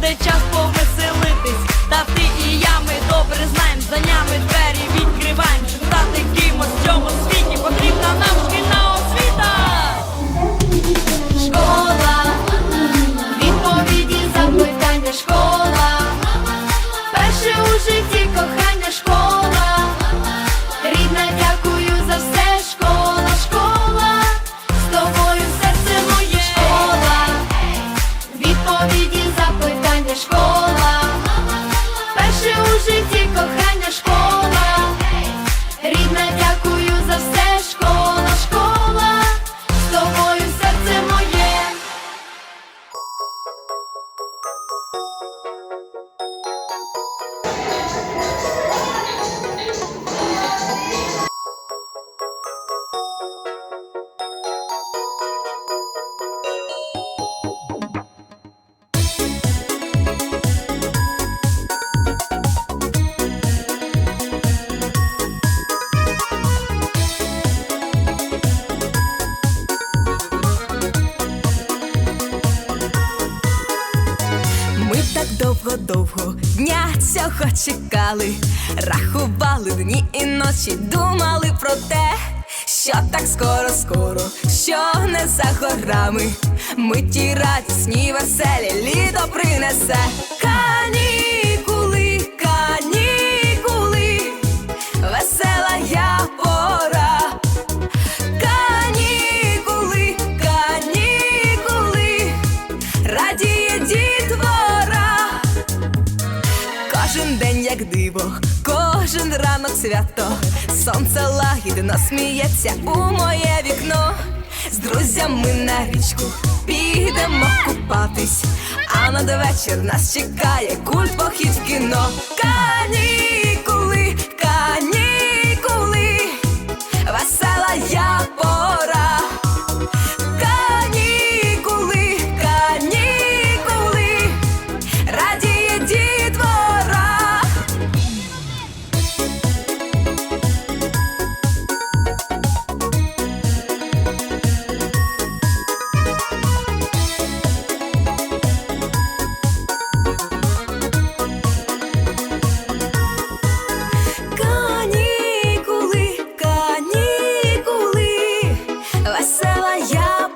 Буде час так довго-довго дня цього чекали, рахували дні і ночі, думали про те, що так скоро-скоро, що не за горами. Ми ті радісні, веселі, літо принесе канікули, канікули, весела я пора. Канікули, канікули, радіє як диво, кожен ранок свято, сонце лагідно сміється у моє вікно. З друзями на річку підемо купатись, а надвечір нас чекає культ похід в кіно. я